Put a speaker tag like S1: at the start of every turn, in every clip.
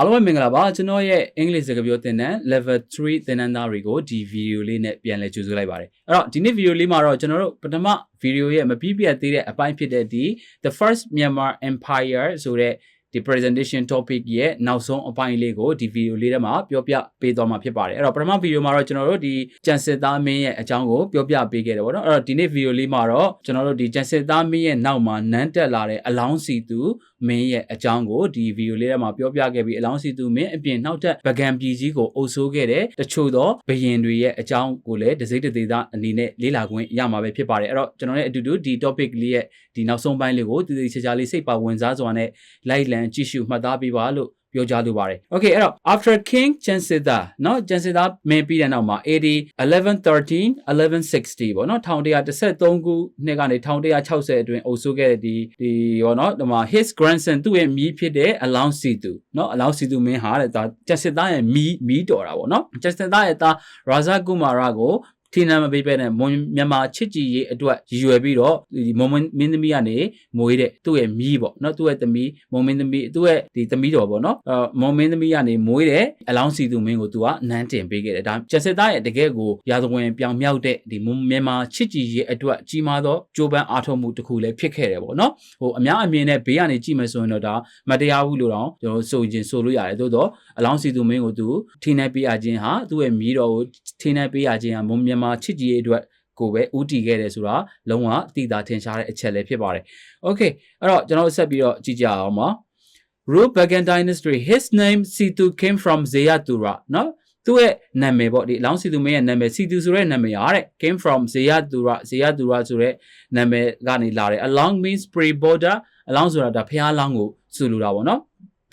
S1: အားလုံးပဲမင်္ဂလာပါကျွန်တော်ရဲ့အင်္ဂလိပ်စကားပြောသင်တန်း level 3သင်တန်းသားတွေကိုဒီဗီဒီယိုလေးနဲ့ပြန်လည်ကြိုဆိုလိုက်ပါတယ်အဲ့တော့ဒီနေ့ဗီဒီယိုလေးမှာတော့ကျွန်တော်တို့ပထမဗီဒီယိုရဲ့မပြီးပြတ်သေးတဲ့အပိုင်းဖြစ်တဲ့ဒီ the first Myanmar Empire ဆိုတဲ့ ဒီ presentation topic ရဲ့နောက်ဆုံးအပိုင်းလေးကိုဒီဗီဒီယိုလေးထဲမှာပြောပြပေးသွားမှာဖြစ်ပါတယ်အဲ့တော့ပထမဗီဒီယိုမှာတော့ကျွန်တော်တို့ဒီကြံစစ်သားမင်းရဲ့အကြောင်းကိုပြောပြပေးခဲ့တယ်ပေါ့နော်အဲ့တော့ဒီနေ့ဗီဒီယိုလေးမှာတော့ကျွန်တော်တို့ဒီကြံစစ်သားမင်းရဲ့နောက်မှာနန်းတက်လာတဲ့အလောင်းစီသူ မင်းရဲ့အကြောင်းကိုဒီဗီဒီယိုလေးထဲမှာပြောပြခဲ့ပြီးအလောင်းစီသူမင်းအပြင်နောက်ထပ်ဗကံပြည်ကြီးကိုအုပ်စိုးခဲ့တဲ့တချို့သောဘယင်တွေရဲ့အကြောင်းကိုလည်းဒစိမ့်တသေးသားအနေနဲ့လေ့လာခွင့်ရမှာပဲဖြစ်ပါတယ်အဲ့တော့ကျွန်တော်လည်းအတူတူဒီ topic လေးရဲ့ဒီနောက်ဆုံးပိုင်းလေးကိုတည်တည်ချာချာလေးစိတ်ပါဝင်စားစွာနဲ့လိုက်လံကြည့်ရှုမှတ်သားပေးပါလို့ ပြောကြားလိုပါတယ်။ Okay အဲ့တော့ after king Chansida เนาะ Chansida မင်းပြီးတဲ့နောက်မှာ AD 1113 1160ပေါ့เนาะ1113ခုနှစ်ကနေ1160အတွင်းအုပ်စိုးခဲ့တဲ့ဒီဒီပေါ့เนาะဒီမှာ his grandson သူ့ရဲ့မြီးဖြစ်တဲ့ Along Situ เนาะ Along Situ မင်းဟာတဲ့ဒါ Chansida ရဲ့မြီးမြီးတော်တာပေါ့เนาะ Chansida ရဲ့သား Raza Kumara ကို ထင်းနာမပေးပဲနဲ့မြန်မာချစ်ကြည်ရေးအတွက်ရည်ရွယ်ပြီးတော့ဒီမုံမင်းသမီးကနေမွေးတဲ့သူ့ရဲ့မြီးပေါ့နော်သူ့ရဲ့သမီးမုံမင်းသမီးသူ့ရဲ့ဒီသမီးတော်ပေါ့နော်အဲမုံမင်းသမီးကနေမွေးတဲ့အလောင်းစီသူမင်းကိုသူကနန်းတင်ပေးခဲ့တယ်ဒါကျက်စစ်သားရဲ့တကယ်ကိုရာဇဝင်ပြောင်မြောက်တဲ့ဒီမြန်မာချစ်ကြည်ရေးအတွက်ကြီးမားသောကြိုးပမ်းအားထုတ်မှုတစ်ခုလည်းဖြစ်ခဲ့တယ်ပေါ့နော်ဟိုအများအမြင်နဲ့ဘေးကနေကြည့်မယ်ဆိုရင်တော့ဒါမတရားဘူးလို့တော့ကျွန်တော်ဆိုရင်ဆိုလို့ရတယ်သို့တော့အလောင်းစီသူမင်းကိုသူထိနေပေးရခြင်းဟာသူ့ရဲ့မြီးတော်ကိုထိနေပေးရခြင်းဟာမြန်မာချစ်ကြည်ရေးအတွက်ကိုပဲဥတီခဲ့တယ်ဆိုတာလုံးဝသိတာထင်ရှားတဲ့အချက်လည်းဖြစ်ပါတယ်။ Okay အဲ့တော့ကျွန်တော်ဆက်ပြီးတော့ကြည့်ကြအောင်ပါ။ Rule Bagan Dynasty his name Situ came from Zeyatura နော်သူ့ရဲ့နာမည်ပေါ့ဒီအလောင်းစီသူမင်းရဲ့နာမည်စီသူဆိုတဲ့နာမည်ဟာတဲ့ came from Zeyatura Zeyatura ဆိုတဲ့နာမည်ကနေလာတယ် along means pre border along ဆိုတာဒါဖျားလောင်းကိုဆိုလိုတာပေါ့နော်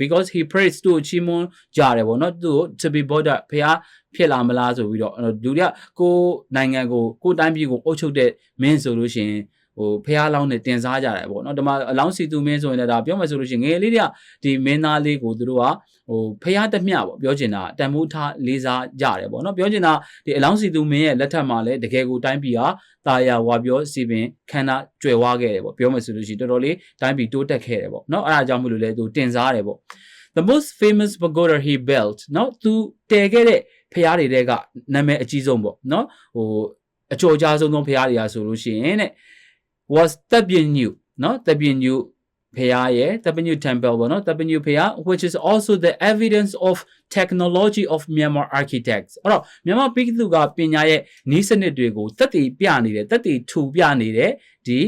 S1: because he prays to ချီးမွမ်းကြတယ်ပေါ့နော်သူ့ to be border ဖះ ဖြစ်လာမလားဆိုပြီးတော့လူတွေကကိုနိုင်ငံကိုကိုတိုင်းပြည်ကိုအုပ်ချုပ်တဲ့မင်းဆိုလို့ရှိရင်ဟိုဖះလောင်းနဲ့တင်စားကြတယ်ပေါ့နော်ဒီမှာအလောင်းစီသူမင်းဆိုရင်လည်းဒါပြောမှဆိုလို့ရှိရင်ငယ်လေးတွေကဒီမင်းသားလေးကိုသူတို့ကဟိုဖះတက်မြပေါ့ပြောချင်တာတန်မိုးထားလေးစားကြတယ်ပေါ့နော်ပြောချင်တာဒီအလောင်းစီသူမင်းရဲ့လက်ထက်မှာလည်းတကယ်ကိုတိုင်းပြည်ဟာတာယာဝါပြောစီပင်ခန္ဓာကျွယ်ဝခဲ့တယ်ပေါ့ပြောမှဆိုလို့ရှိရင်တော်တော်လေးတိုင်းပြည်တိုးတက်ခဲ့တယ်ပေါ့နော်အဲ့ဒါကြောင့်မလို့လဲသူတင်စားတယ်ပေါ့ the most famous pagoda he built နော်သူတည်ခဲ့တဲ့ ဖျားတွေတဲ့ကနာမည်အကြီးဆုံးပေါ့နော်ဟိုအကျော်ကြားဆုံးသောဖျားတွေရာဆိုလို့ရှိရင်တဲ့ was တပ်ပြညုနော်တပ်ပြညု ဖျားရဲ့ W temple ပေါ့နော် W ဖျား which is also the evidence of technology of Myanmar architects အဲ့တော့မြန်မာပြည်သူကပညာရဲ့နီးစနစ်တွေကိုသက်တည်ပြနေတယ်သက်တည်ထူပြနေတယ်ဒီ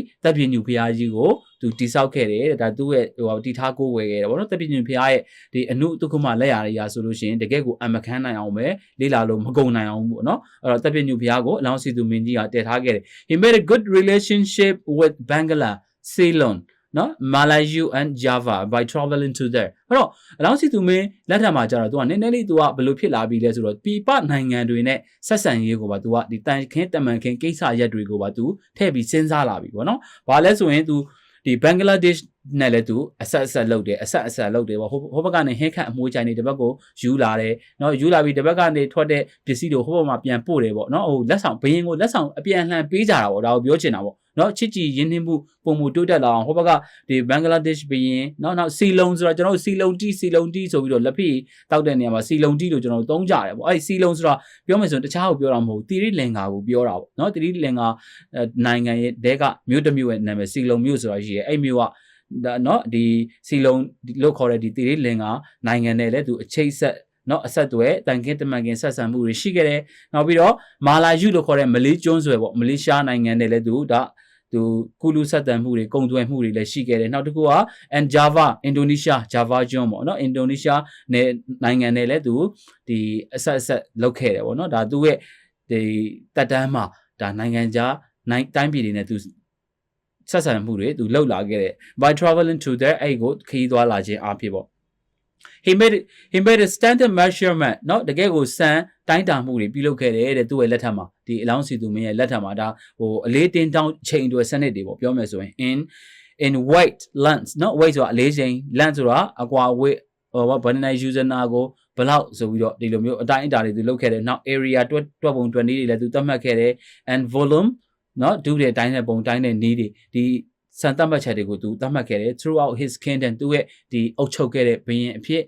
S1: W ဖျားကြီးကိုသူတိဆောက်ခဲ့တယ်ဒါသူ့ရဲ့ဟိုတိထားကိုးဝယ်ခဲ့တယ်ပေါ့နော်တပိညင်ဖျားရဲ့ဒီအနုတုခမလက်ရာတွေရာဆိုလို့ရှိရင်တကယ့်ကိုအမခန်းနိုင်အောင်ပဲလေးလာလို့မကုန်နိုင်အောင်ပေါ့နော်အဲ့တော့တပိညင်ဖျားကိုအလောင်းစီသူမင်းကြီးကတည်ထားခဲ့တယ် he made a good relationship with bangala ceylon နော် Malayu and Java by traveling to there အဲ့တော့အလောင်းစီသူမင်းလက်ထပ်မှာကျတော့သူကနည်းနည်းလေးသူကဘယ်လိုဖြစ်လာပြီလဲဆိုတော့ပြပနိုင်ငံတွေနဲ့ဆက်ဆံရေးကိုပါသူကဒီတန်ခင်းတမန်ခင်းကိစ္စရက်တွေကိုပါသူထည့်ပြီးစဉ်းစားလာပြီပေါ့နော်ဘာလဲဆိုရင်သူဒီဘင်္ဂလားဒေ့ရှ်နဲ့လည်းသူအဆက်အဆက်လုပ်တယ်အဆက်အဆက်လုပ်တယ်ပေါ့ဟိုဟိုဘက်ကနေဟင်းခတ်အမွှေးချိုင်နေဒီဘက်ကိုယူလာတယ်เนาะယူလာပြီးဒီဘက်ကနေထွက်တဲ့ပစ္စည်းတွေဟိုဘက်မှာပြန်ပို့တယ်ပေါ့เนาะဟိုလက်ဆောင်ဘယင်းကိုလက်ဆောင်အပြန်အလှန်ပေးကြတာပေါ့ဒါကိုပြောချင်တာပေါ့ เนาะချစ်ကြည်ရင်းနှီးမှုပုံမှုတိုးတက်လာအောင်ဟိုဘက်ကဒီဘင်္ဂလားဒေ့ရှ်ဘယင်းเนาะနောက်စီလုံဆိုတော့ကျွန်တော်တို့စီလုံတီစီလုံတီဆိုပြီးတော့လက်ဖိတောက်တဲ့နေရာမှာစီလုံတီလို့ကျွန်တော်တို့သုံးကြတယ်ပေါ့အဲ့ဒီစီလုံဆိုတော့ပြောမယ်ဆိုရင်တခြားကိုပြောတာမဟုတ်တီရီလင်္ကာကိုပြောတာပေါ့เนาะတီရီလင်္ကာနိုင်ငံရဲ့တဲကမြို့တစ်မြို့ရဲ့နာမည်စီလုံမြို့ဆိုတာရှိရဲ့အဲ့မြို့ကဒါเนาะဒီစီလုံလို့ခေါ်တဲ့ဒီတီရိလင်ကနိုင်ငံနဲ့လည်းသူအချိတ်ဆက်เนาะအဆက်တွေတန်ကင်းတမန်ကင်းဆက်ဆံမှုတွေရှိခဲ့တယ်။နောက်ပြီးတော့မာလာယူလို့ခေါ်တဲ့မလေးကျွန်းဆွယ်ပေါ့မလေးရှားနိုင်ငံနဲ့လည်းသူဒါ သူကုလူဆက်တန်မှုတွေကုံသွဲမှုတွေလည်းရှိခဲ့တယ်။နောက်တစ်ခုက and Java Indonesia Java ကျွန်းပေါ့နော် Indonesia နဲ့နိုင်ငံနဲ့လည်းသူဒီအဆက်အဆက်လုပ်ခဲ့တယ်ပေါ့နော်ဒါသူ့ရဲ့ဒီတက်တန်းမှာဒါနိုင်ငံခြားနိုင်တိုင်းပြည်တွေနဲ့သူဆက်ဆံမှုတွေသူလှုပ်လာခဲ့တဲ့ by traveling to there အဲ့ကိုခရီးသွားလာခြင်းအဖြစ်ပေါ့ he made he made a standard measurement เนาะတကယ်ကိုစံတိုင်းတာမှုတွေပြုလုပ်ခဲ့တယ်တဲ့သူ့ရဲ့လက်ထက်မှာဒီအလောင်းစီသူမင်းရဲ့လက်ထက်မှာဒါဟိုအလေးတင်းတောင်းချိန်တွေစနစ်တွေပေါ့ပြောမယ်ဆိုရင် in in weight length เนาะ weight ဆိုတာအလေးချိန် length ဆိုတာအကွာ weight ဟိုဘာ binary user နာကိုဘလောက်ဆိုပြီးတော့ဒီလိုမျိုးအတိုင်းအတာတွေသူလုပ်ခဲ့တယ်နောက် area တွက်တွက်ပုံတွက်နည်းတွေလည်းသူသတ်မှတ်ခဲ့တယ် and volume နော်ဒုတဲ့တိုင်းတဲ့ပုံတိုင်းတဲ့နီးတွေဒီ စံသတ်မှတ်ချက်တွေကိုသူသတ်မှတ်ခဲ့တယ် throughout his kingdom သူရဲ့ဒီအုပ်ချုပ်ခဲ့တဲ့ဘုရင်အဖြစ်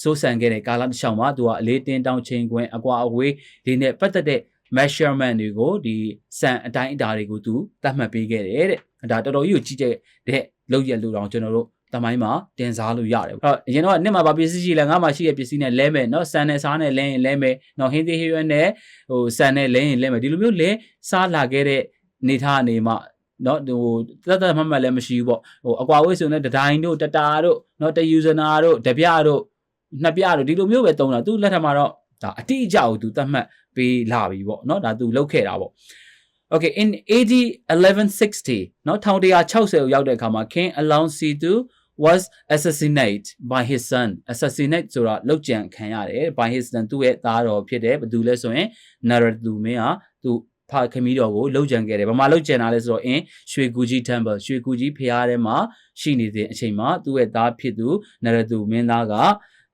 S1: စိုးစံခဲ့တဲ့ကာလတစ်လျှောက်မှာသူကအလေးတင်းတောင်းချိန်ခွင်အကွာအဝေးဒီနဲ့ပတ်သက်တဲ့ measurement တွေကိုဒီစံအတိုင်းအတာတွေကိုသူသတ်မှတ်ပေးခဲ့တယ်တဲ့ဒါတော်တော်ကြီးကိုကြီးကျယ်တဲ့လောက်ရလို့တော့ကျွန်တော်တို့တမိုင်းမှာတင်စားလို့ရတယ်အဲ့တော့အရင်တော့နှစ်မှာဗာပစ္စည်းရှိလဲငါမှရှိတဲ့ပစ္စည်းနဲ့လဲမယ်เนาะဆန်နဲ့စားနဲ့လဲရင်လဲမယ်เนาะဟင်းသေးဟရွက်နဲ့ဟိုဆန်နဲ့လဲရင်လဲမယ်ဒီလိုမျိုးလဲစားလာခဲ့တဲ့နေထားအနေမှာ เนาะဟိုတတ်တတ်မှတ်မှတ်လည်းမရှိဘူးပေါ့ဟိုအကွာဝိတ်ဆိုနေတဒိုင်းတို့တတာတို့เนาะတယူဇနာတို့တပြတို့နှစ်ပြတို့ဒီလိုမျိုးပဲတုံးတာသူလက်ထက်မှာတော့ဒါအတိအကျကိုသူသတ်မှတ်ပေးလာပြီပေါ့เนาะဒါသူလောက်ခဲ့တာပေါ့ Okay in AD 1160เนาะ1160ကိုရောက်တဲ့အခါမှာ King Alonso was assassinated by his son assassinate ဆိုတာလောက်ကျန်ခံရတယ် by his son သူ့ရဲ့သားတော်ဖြစ်တယ်ဘယ်သူလဲဆိုရင် Naradu မင်းဟာသူ ဖခမီးတော်ကိုလှုပ်ကြံခဲ့တယ်။ဘာမှလှုပ်ကြံတာလဲဆိုတော့အင်းရွှေကူကြီး temple ရွှေကူကြီးဖျားထဲမှာရှိနေတဲ့အချိန်မှာသူ့ရဲ့သားဖြစ်သူနရသူမင်းသားက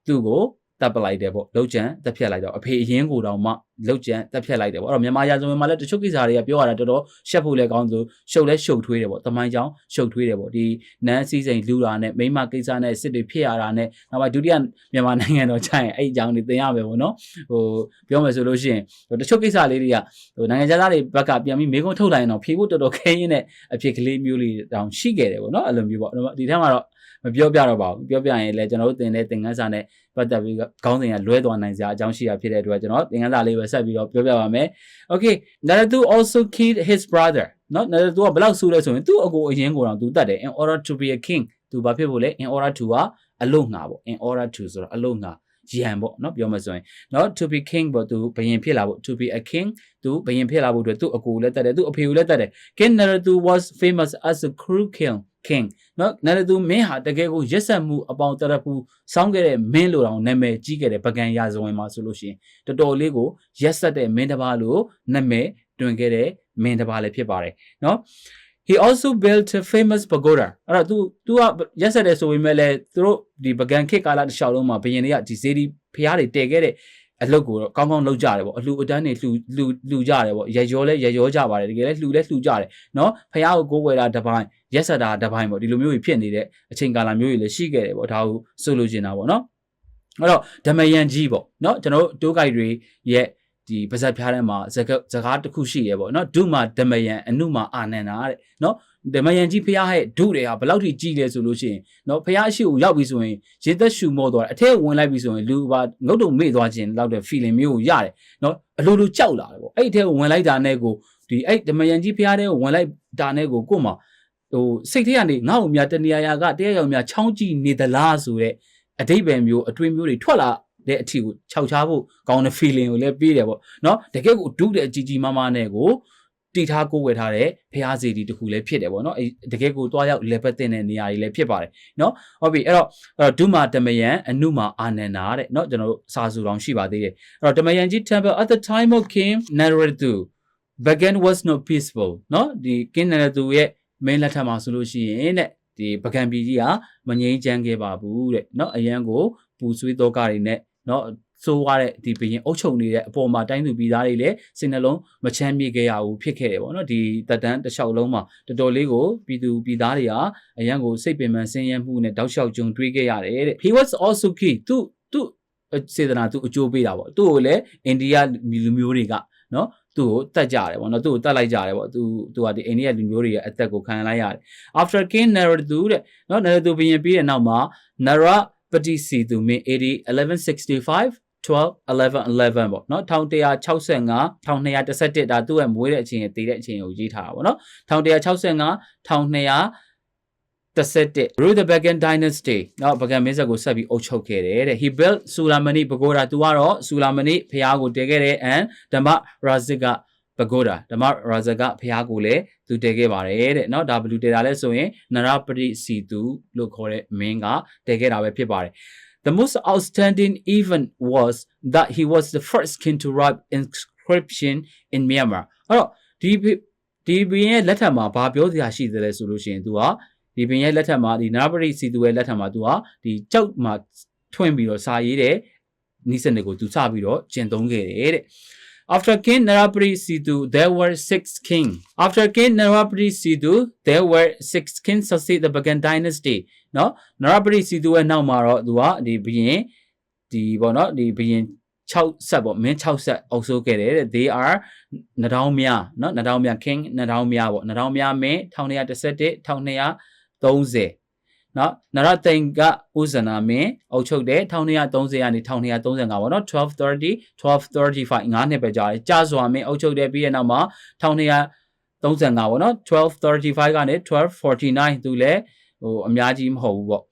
S1: သူ့ကိုတပ်ပလိုက်တယ်ပေါ့လှုပ်ကြံတက်ဖြတ်လိုက်တော့အဖေအရင်ကိုတောင်မှလှုပ်ကြံတက်ဖြတ်လိုက်တယ်ပေါ့အဲ့တော့မြန်မာရာဇဝင်မှာလည်းတချို့ကိစ္စတွေကပြောရတာတော်တော်ရှက်ဖို့လည်းကောင်းသလိုရှုပ်လဲရှုပ်ထွေးတယ်ပေါ့တမိုင်းကြောင်ရှုပ်ထွေးတယ်ပေါ့ဒီနန်းစည်းစိမ်လူတာနဲ့မိမကိစ္စနဲ့စစ်တွေဖြစ်ရတာနဲ့နောက်မှဒုတိယမြန်မာနိုင်ငံတော်ခြိုင်အဲ့အကြောင်းတွေသင်ရမယ်ပေါ့နော်ဟိုပြောမယ်ဆိုလို့ရှိရင်တချို့ကိစ္စလေးတွေကဟိုနိုင်ငံသားတွေဘက်ကပြန်ပြီးမေကုန်းထုတ်လိုက်ရင်တော့ဖြေဖို့တော်တော်ခဲရင်းနဲ့အဖြစ်ကလေးမျိုးလေးတောင်ရှိခဲ့တယ်ပေါ့နော်အဲ့လိုမျိုးပေါ့ဒီထက်မှာတော့မပြောပြတော့ပါဘူးပြောပြရင်လည်းကျွန်တော်တို့သင်တဲ့သင်ခန်းစာနဲ့ပတ်သက်ပြီးခေါင်းစဉ်ကလွဲသွားနိုင်စရာအကြောင်းရှိတာဖြစ်တဲ့အတွက်ကျွန်တော်သင်ခန်းစာလေးပဲဆက်ပြီးတော့ပြောပြပါမယ် Okay Naratu also killed his brother เนาะ Naratu ကဘယ်လောက်ဆိုးလဲဆိုရင်သူ့အကိုအရင်ကိုတော့သူတတ်တယ် in order to be a king သူဘာဖြစ်ဖို့လဲ in order to ကအလို့ငါပေါ့ in order to ဆိုတော့အလို့ငါရန်ပေါ့เนาะပြောမှဆိုရင်เนาะ to be king ပေါ့သူဘယင်ဖြစ်လာဖို့ to be a king သူဘယင်ဖြစ်လာဖို့အတွက်သူ့အကိုလည်းတတ်တယ်သူ့အဖေကိုလည်းတတ်တယ် King Naratu was famous as a cruel king king နော်နာရသူမင်းဟာတကယ်ကိုရက်ဆက်မှုအပေါင်းတရဖူစောင်းခဲ့တဲ့မင်းလိုတောင်နာမည်ကြီးခဲ့တဲ့ပကံရာဇဝင်မှာဆိုလို့ရှိရင်တော်တော်လေးကိုရက်ဆက်တဲ့မင်းတစ်ပါးလို့နာမည်တွင်ခဲ့တဲ့မင်းတစ်ပါးလည်းဖြစ်ပါတယ်နော် he also built a famous pagoda အဲ့တော့ तू तू ကရက်ဆက်တယ်ဆိုပေမဲ့လည်းသူတို့ဒီပကံခေတ်ကာလတစ်လျှောက်လုံးမှာဘယင်တွေကဒီဇေဒီဖျားတွေတည်ခဲ့တဲ့ အလုပ်ကိုတော့ကောင်းကောင်းလုပ်ကြတယ်ပေါ့အလှအတန်းတွေလှူလှူလှူကြတယ်ပေါ့ရရောလဲရရောကြပါတယ်တကယ်လဲလှူလဲလှူကြတယ်နော်ဖះကိုကိုးကွယ်တာတစ်ပိုင်းရက်ဆက်တာတစ်ပိုင်းပေါ့ဒီလိုမျိုးကြီးဖြစ်နေတဲ့အချိန်ကာလမျိုးကြီးလည်းရှိခဲ့တယ်ပေါ့ဒါကိုဆိုလိုချင်တာပေါ့နော်အဲ့တော့ဓမယန်ကြီးပေါ့နော်ကျွန်တော်တို့တိုးဂိုက်တွေရဲ့ ဒီပါဇက်ဖျားထဲမှာဇကဇကားတစ်ခုရှိရပေါ့နော်ဒုမာဓမယန်အနုမာအာနန္ဒာတဲ့နော်ဓမယန်ကြီးဖျားဟဲ့ဒုတွေကဘယ်လောက်ထိကြီးလဲဆိုလို့ရှိရင်နော်ဖျားရှိကိုရောက်ပြီဆိုရင်ရေသက်ရှူမောသွားတယ်အထက်ဝင်လိုက်ပြီဆိုရင်လူပါငုတ်တုံမေ့သွားခြင်းလောက်တဲ့ feeling မျိုးကိုရတယ်နော်အလိုလိုကြောက်လာတယ်ပေါ့အဲ့ဒီအထက်ဝင်လိုက်တာနဲ့ကိုဒီအဲ့ဓမယန်ကြီးဖျားတဲ့ကိုဝင်လိုက်တာနဲ့ကိုကို့မှာဟိုစိတ်ထဲကနေငါ့ကိုများတနေရာရာကတရားရောက်များချောင်းကြည့်နေသလားဆိုတဲ့အတိတ်ပဲမျိုးအတွင်းမျိုးတွေထွက်လာ တဲ့အထီကိုခြောက်ချားဖို့ကောင်းတဲ့ feeling ကိုလည်းပေးတယ်ပေါ့နော်တကယ့်ကိုဒုတဲ့အကြီးကြီးမားမားနဲ့ကိုတီထားကိုးဝယ်ထားတဲ့ဖျားစီတီတခုလည်းဖြစ်တယ်ပေါ့နော်အဲတကယ်ကိုတွားရောက်လေပတ်တင်တဲ့နေရာကြီးလည်းဖြစ်ပါတယ်နော်ဟုတ်ပြီအဲ့တော့ဒုမာတမယံအနုမာအာနန္ဒာတဲ့နော်ကျွန်တော်တို့စာစုတော်ရှိပါသေးတယ်အဲ့တော့တမယံကြီး temple at the time of king naratu bagan was not peaceful နော်ဒီ king naratu ရဲ့ main လက်ထက်မှာဆိုလို့ရှိရင်တဲ့ဒီပကံပြည်ကြီးကမငြိမ်းချမ်းခဲ့ပါဘူးတဲ့နော်အရန်ကိုပူဆွေးတော့ကတွေနဲ့ เนาะဆိုးရတဲ့ဒီဘရင်အုပ်ချုပ်နေတဲ့အပေါ်မှာတိုင်းသူပြည်သားတွေလည်းစိတ်နှလုံးမချမ်းမြေ့ခဲ့ရဘူးဖြစ်ခဲ့တယ်ပေါ့နော်ဒီတက်တန်းတစ်လျှောက်လုံးမှာတော်တော်လေးကိုပြည်သူပြည်သားတွေဟာအရန်ကိုစိတ်ပင်ပန်းဆင်းရဲမှုနဲ့တောက်လျှောက်ကြုံတွေ့ခဲ့ရတယ်တဲ့ he was also key သူသူစေတနာသူအကျိုးပေးတာပေါ့သူ့ကိုလည်းအိန္ဒိယလူမျိုးတွေကနော်သူ့ကိုတတ်ကြတယ်ပေါ့နော်သူ့ကိုတတ်လိုက်ကြတယ်ပေါ့သူသူကဒီအိန္ဒိယလူမျိုးတွေရဲ့အသက်ကိုခံလိုက်ရတယ် after king naradu တဲ့နော် naradu ဘုရင်ပြီးတဲ့နောက်မှာ nara ပတိစီသူမင်း AD 1165 12 11 11ပေါ့နော်1165 1211ဒါသူ့ရဲ့မွေးတဲ့အချိန်တည်တဲ့အချိန်ကိုရေးထားတာပေါ့နော်1165 1200 11 Rule the Bagan Dynasty နော်ဗဂန်မင်းဆက်ကိုဆက်ပြီးအုပ်ချုပ်ခဲ့တယ်တဲ့ He built Sulamani Pagoda သူကတော့ Sulamani ဖျားကိုတည်ခဲ့တဲ့ and Dhamma Razik က Pagoda Dhamma Razik ကဖျားကိုလည်းသူတည်ခဲ့ပါတယ်တဲ့နော်ဒါဘယ်လိုတည်တာလဲဆိုရင်နရပတိစီသူလို့ခေါ်တဲ့မင်းကတည်ခဲ့တာပဲဖြစ်ပါတယ် The most outstanding event was that he was the first king to write inscription in Myanmar အဲ့တော့ဒီဒီဘင်းရဲ့လက်ထက်မှာဘာပြောစရာရှိသလဲဆိုလို့ရှိရင်သူကဒီဘင်းရဲ့လက်ထက်မှာဒီနာပရိစီသူရဲ့လက်ထက်မှာသူကဒီကြောက်မှာထွင်ပြီးတော့စာရေးတဲ့နိစနစ်ကိုသူစပြီးတော့ကျင့်သုံးခဲ့တယ်တဲ့ After King Narapati Situ, there were six kings. After King Narapati Situ, there were six kings succeed the Bagan dynasty. နော် Narapati Situ ရဲ့နောက်မှာတော့သူကဒီဘုရင်ဒီပေါ့နော်ဒီဘုရင်6ဆက်ပေါ့မင်း6ဆက်အုပ်စိုးခဲ့တယ်တဲ့ they are နဒေါင်းမြနော်နဒေါင်းမြ king နဒေါင်းမြပေါ့နဒေါင်းမြမင်း1211 1230 နော်နရတိန်ကဥဇနာမင်းအုပ်ချုပ်တယ်1230ကနေ1235ပေါ့နော်1230 1235ငါးနှစ်ပဲကြာတယ်ကြာစွာမင်းအုပ်ချုပ်တယ်ပြီးတဲ့နောက်မှာ1235ပေါ့နော်1235ကနေ1249သူလည်းဟိုအများကြီးမဟုတ်ဘူးပေါ့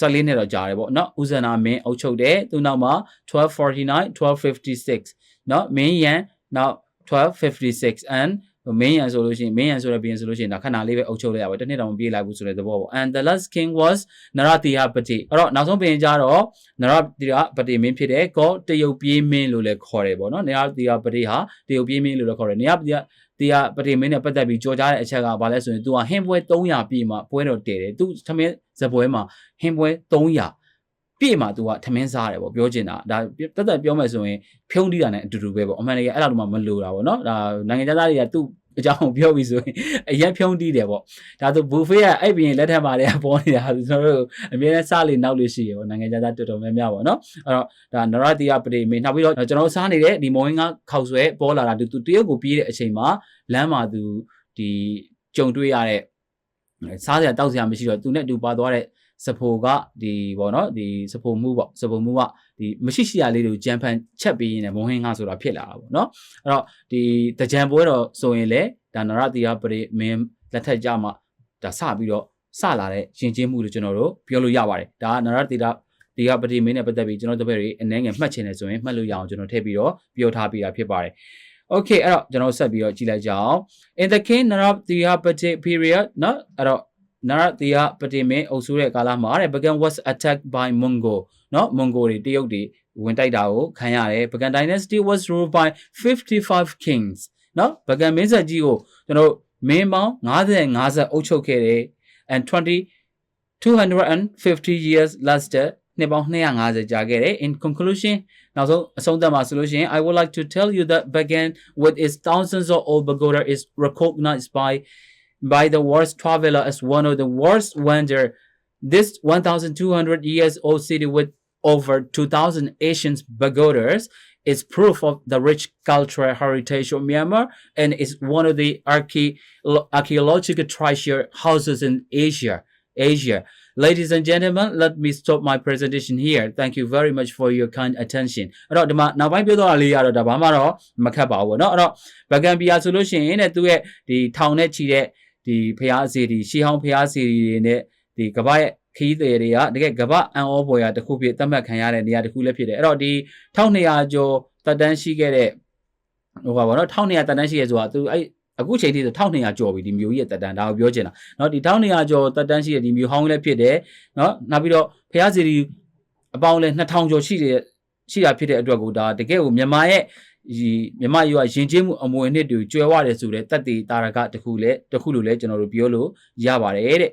S1: 14နှစ်တော့ကြာတယ်ပေါ့နော်ဥဇနာမင်းအုပ်ချုပ်တယ်သူနောက်မှာ1249 1256နော်မင်းရန်နောက်1256 and မင်းရန်ဆိုလို့ရှိရင်မင်းရန်ဆိုတဲ့ဘီရင်ဆိုလို့ရှိရင်ဒါခဏလေးပဲအုပ်ချုပ်လိုက်ရပါတနေ့တော့မပြေးလိုက်ဘူးဆိုတဲ့သဘောပေါ့ and the last king was Naratiya Pati အဲ့တော့နောက်ဆုံးဘီရင်ကြတော့ Naratiya Pati မင်းဖြစ်တဲ့ကောတရုတ်ပြေးမင်းလို့လည်းခေါ်တယ်ပေါ့နော် Naratiya Pati ဟာတရုတ်ပြေးမင်းလို့လည်းခေါ်တယ် Naratiya တရားပတိမင်းနဲ့ပတ်သက်ပြီးကြော်ကြားတဲ့အချက်ကဘာလဲဆိုရင် तू ကဟင်းပွဲ300ပြည့်မှာပွဲတော်တည်တယ် तू သမင်းဇပွဲမှာဟင်းပွဲ300 ပြည့်မှာ तू ကထမင်းစားတယ်ပေါ့ပြောချင်တာဒါတက်တက်ပြောမယ်ဆိုရင်ဖြုံးတီးတာနဲ့အတူတူပဲပေါ့အမှန်တကယ်အဲ့လိုတော့မလိုတာပေါ့နော်ဒါနိုင်ငံသားတွေကသူ့အကြောင်းပြောပြီးဆိုရင်အရက်ဖြုံးတီးတယ်ပေါ့ဒါဆိုဘူဖေးကအဲ့ပြင်လက်ထက်မှာလည်းပေါ်နေတာကျွန်တော်တို့အမြဲတမ်းစားလေနောက်လို့ရှိရပေါ့နိုင်ငံသားတော်တော်များများပေါ့နော်အဲ့တော့ဒါနရတိယပတိမေနောက်ပြီးတော့ကျွန်တော်စားနေတဲ့ဒီမော်ဟင်းကခောက်ဆွဲပေါ်လာတာသူတရုတ်ကိုပြေးတဲ့အချိန်မှာလမ်းမှာသူဒီကြုံတွေ့ရတဲ့စားစရာတောက်စရာမရှိတော့သူနဲ့အတူပါသွားတဲ့ စဖိုကဒီပေါ့နော်ဒီစဖိုမှုပေါ့စဖိုမှုကဒီမရှိရှိရလေးတွေကိုကြမ်းဖန်ချက်ပေးရင်းနဲ့မုံဟင်းငါဆိုတာဖြစ်လာတာပေါ့နော်အဲ့တော့ဒီတကြံပွဲတော်ဆိုရင်လေဒါနရတိယပရိမင်းလက်ထက်ကြမှာဒါစပြီးတော့စလာတဲ့ရှင်ချင်းမှုလို့ကျွန်တော်တို့ပြောလို့ရပါတယ်ဒါကနရတိယဒီကပတိမင်းနဲ့ပတ်သက်ပြီးကျွန်တော်တို့ဘက်တွေအနေငယ်မှတ်ချင်တယ်ဆိုရင်မှတ်လို့ရအောင်ကျွန်တော်ထည့်ပြီးတော့ပြောထားပေးတာဖြစ်ပါတယ် Okay အဲ့တော့ကျွန်တော်ဆက်ပြီးတော့ကြည့်လိုက်ကြအောင် In the King Narathiya Pati period နော်အဲ့တော့ Narathiya Pati မင်းအုပ်စုတဲ့ကာလမှာတဲ့ Bagan was attacked by Mongol နော် Mongol တွေတရုတ်တွေဝင်တိုက်တာကိုခံရတယ် Bagan dynasty was ruled by 55 kings နော် Bagan မင်းဆက်ကြီးကိုကျွန်တော်မင်းပေါင်း50 50အုပ်ချုပ်ခဲ့တယ် and 20 250 years lasted နှစ်ပေါင်း250ကြာခဲ့တယ် in conclusion နောက်ဆုံးအဆုံးသတ်မှာဆိုလို့ရှိရင် I would like to tell you that Bagan with its thousands of old pagoda is recognized by by the world's traveler as one of the world's wonder this 1200 years old city with over 2000 ancient pagodas is proof of the rich cultural heritage of Myanmar and is one of the archae- archaeological treasure houses in Asia Asia Ladies and gentlemen, let me stop my presentation here. Thank you very much for your kind attention. အဲ့တော့ဒီမှာနောက်ပိုင်းပြောတော့လေးရတော့ဒါဘာမှတော့မခတ်ပါဘူးเนาะအဲ့တော့ဗကန်ပီယာဆိုလို့ရှိရင်တဲ့သူရဲ့ဒီထောင်နဲ့ချီတဲ့ ဒီဖျားစီဒီရှီဟောင်းဖျားစီတွေနဲ့ဒီကပရဲ့ခီးတွေတွေကတကယ်ကပအန်အောပေါ်ရတစ်ခုဖြစ်သတ်မှတ်ခံရတဲ့နေရာတစ်ခုလည်းဖြစ်တယ်အဲ့တော့ဒီ1200ကျော်တက်တန်းရှိခဲ့တဲ့ဟိုပါဗောနော်1200တက်တန်းရှိရဲဆိုတာသူအဲ့အခုချိန်ထိဆို1200ကျော်ပြီဒီမျိုးကြီးရဲ့တက်တန်းဒါကိုပြောချင်တာเนาะဒီ1200ကျော်တက်တန်းရှိတဲ့ဒီမျိုးဟောင်းလည်းဖြစ်တယ်เนาะနောက်ပြီးတော့ဖျားစီဒီအပေါင်းလဲ2000ကျော်ရှိတဲ့ရှိတာဖြစ်တဲ့အတွက်ကိုဒါတကယ်ကိုမြန်မာရဲ့ ဒီမြန်မာရွာယဉ်ကျေးမှုအမွေအနှစ်တွေကျွဲဝတယ်ဆိုတဲ့တက်တေတာရကတခုလဲတခုလို့လဲကျွန်တော်တို့ပြောလို့ရပါတယ်တဲ့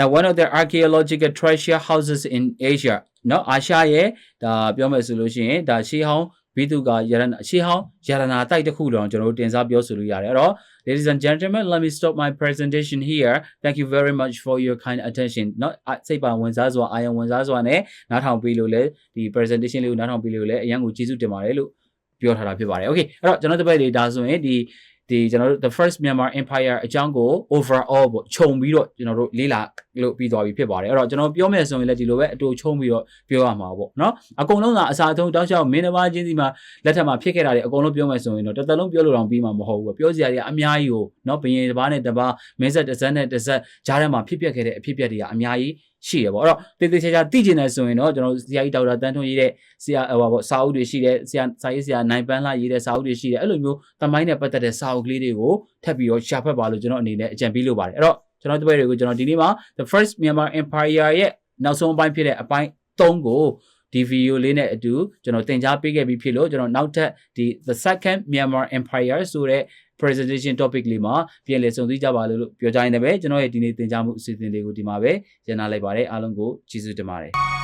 S1: and one of the archaeological treasure houses in Asia เนาะအာရှရဲ့ဒါပြောမယ်ဆိုလို့ရှိရင်ဒါရှေးဟောင်း ဘိတုကယရနာရှေးဟောင်းယရနာတိုက်တစ်ခုတော့ကျွန်တော်တို့တင်စားပြောဆိုလို့ရတယ်အဲ့တော့ ladies and gentlemen let me stop my presentation here thank you very much for your kind attention เนาะစိတ်ပါဝင်စားစွာအာယုံဝင်စားစွာနဲ့နားထောင်ပြီးလို့လဲဒီ presentation လေးကိုနားထောင်ပြီးလို့လဲအရင်ကိုကျေးဇူးတင်ပါတယ်လို့ပြောထားတာဖြစ်ပါတယ် okay အဲ့တော့ကျွန်တော်တို့ဘက်တွေဒါဆိုရင်ဒီ ဒီကျွန်တော်တို့ the first Myanmar Empire အကြောင်းကို overall ပေါ့ခြုံပြီးတော့ကျွန်တော်တို့လေ့လာလို့ပြီးသွားပြီဖြစ်ပါတယ်အဲ့တော့ကျွန်တော်ပြောမယ်ဆိုရင်လည်းဒီလိုပဲအတူခြုံပြီးတော့ပြောရမှာပေါ့နော်အကုန်လုံးကအစာအထုံးတောက်လျှောက်မင်းတစ်ပါးချင်းစီမှာလက်ထက်မှာဖြစ်ခဲ့တာတွေအကုန်လုံးပြောမယ်ဆိုရင်တော့တစ်သက်လုံးပြောလို့တော့ပြီးမှာမဟုတ်ဘူးပြောစရာတွေအများကြီးကိုနော်ဘယင်တစ်ပါးနဲ့တစ်ပါးမင်းဆက်တစ်ဆက်နဲ့တစ်ဆက်ကြားထဲမှာဖြစ်ပျက်ခဲ့တဲ့အဖြစ်ပျက်တွေကအများကြီး ရှိရပေါ့အဲ့တော့တေးသေးချာချာသိကျင်တယ်ဆိုရင်တော့ကျွန်တော်ဆရာကြီးဒေါက်တာတန်းထွန်းရေးတဲ့ဆရာဟိုပါပေါ့စာအုပ်တွေရှိတဲ့ဆရာစာရေးဆရာနိုင်ပန်းလှရေးတဲ့စာအုပ်တွေရှိတယ်အဲ့လိုမျိုးတမိုင်းနဲ့ပတ်သက်တဲ့စာအုပ်ကလေးတွေကိုထပ်ပြီးတော့ရှာဖတ်ပါလို့ကျွန်တော်အနေနဲ့အကြံပေးလိုပါတယ်အဲ့တော့ကျွန်တော်တပည့်တွေကိုကျွန်တော်ဒီနေ့မှာ the first Myanmar Empire ရဲ့နောက်ဆုံးအပိုင်းဖြစ်တဲ့အပိုင်း3ကိုဒီဗီဒီယိုလေးနဲ့အတူကျွန်တော်သင်ကြားပေးခဲ့ပြီးဖြစ်လို့ကျွန်တော်နောက်ထပ်ဒီ the second Myanmar Empire ဆိုတဲ့ presentation topic လေးမှာပြန်လည်ဆုံစည်းကြပါလို့ပြောကြရင်လည်းပဲကျွန်တော်ရဲ့ဒီနေ့သင်ကြားမှုအစီအစဉ်လေးကိုဒီမှာပဲရန်နာလိုက်ပါတယ်အားလုံးကိုကျေးဇူးတင်ပါတယ်